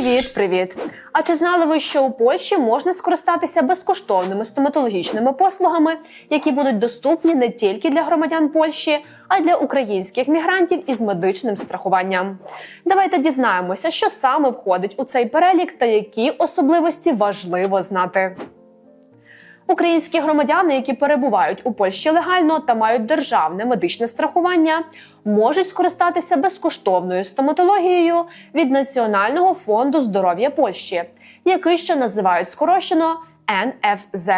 Привіт, привіт! А чи знали ви, що у Польщі можна скористатися безкоштовними стоматологічними послугами, які будуть доступні не тільки для громадян Польщі, а й для українських мігрантів із медичним страхуванням? Давайте дізнаємося, що саме входить у цей перелік та які особливості важливо знати. Українські громадяни, які перебувають у Польщі легально та мають державне медичне страхування, можуть скористатися безкоштовною стоматологією від Національного фонду здоров'я Польщі, який ще називають скорочено НФЗ.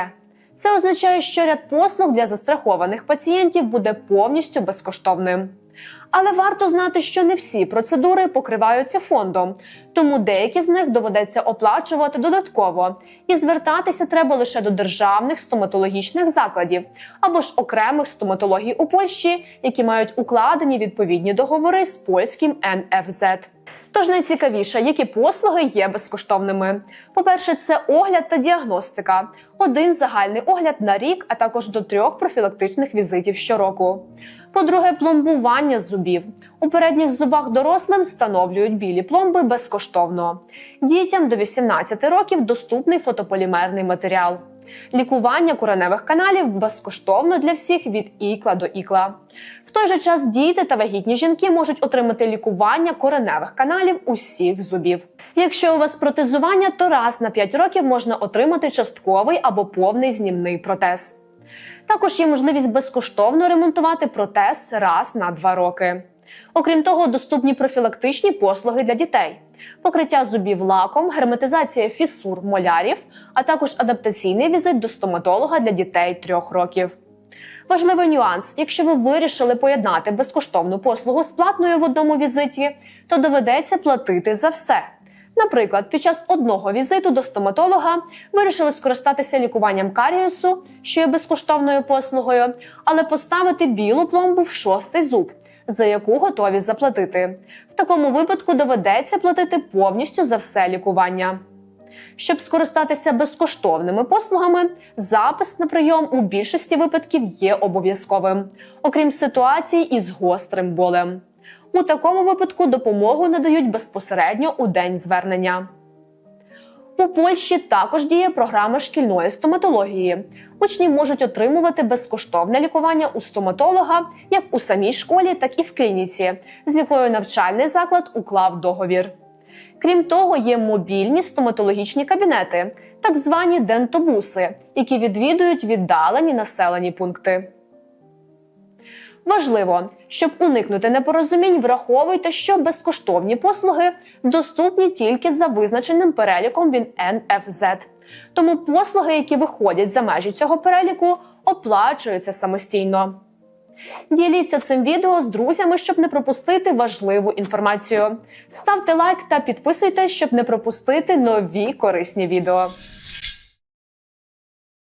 Це означає, що ряд послуг для застрахованих пацієнтів буде повністю безкоштовним. Але варто знати, що не всі процедури покриваються фондом, тому деякі з них доведеться оплачувати додатково, і звертатися треба лише до державних стоматологічних закладів або ж окремих стоматологій у Польщі, які мають укладені відповідні договори з польським НФЗ. Тож найцікавіше, які послуги є безкоштовними. По-перше, це огляд та діагностика, один загальний огляд на рік, а також до трьох профілактичних візитів щороку. По-друге, пломбування зубів. У передніх зубах дорослим встановлюють білі пломби безкоштовно. Дітям до 18 років доступний фотополімерний матеріал. Лікування кореневих каналів безкоштовно для всіх від ікла до ікла. В той же час діти та вагітні жінки можуть отримати лікування кореневих каналів усіх зубів. Якщо у вас протезування, то раз на 5 років можна отримати частковий або повний знімний протез. Також є можливість безкоштовно ремонтувати протез раз на 2 роки. Окрім того, доступні профілактичні послуги для дітей: покриття зубів лаком, герметизація фісур молярів, а також адаптаційний візит до стоматолога для дітей 3 років. Важливий нюанс: якщо ви вирішили поєднати безкоштовну послугу з платною в одному візиті, то доведеться платити за все. Наприклад, під час одного візиту до стоматолога вирішили скористатися лікуванням каріусу, що є безкоштовною послугою, але поставити білу пломбу в шостий зуб, за яку готові заплатити. В такому випадку доведеться платити повністю за все лікування. Щоб скористатися безкоштовними послугами, запис на прийом у більшості випадків є обов'язковим, окрім ситуацій із гострим болем. У такому випадку допомогу надають безпосередньо у день звернення. У Польщі також діє програма шкільної стоматології. Учні можуть отримувати безкоштовне лікування у стоматолога як у самій школі, так і в клініці, з якою навчальний заклад уклав договір. Крім того, є мобільні стоматологічні кабінети, так звані дентобуси, які відвідують віддалені населені пункти. Важливо, щоб уникнути непорозумінь, враховуйте, що безкоштовні послуги доступні тільки за визначеним переліком від НФЗ. Тому послуги, які виходять за межі цього переліку, оплачуються самостійно. Діліться цим відео з друзями, щоб не пропустити важливу інформацію. Ставте лайк та підписуйтесь, щоб не пропустити нові корисні відео.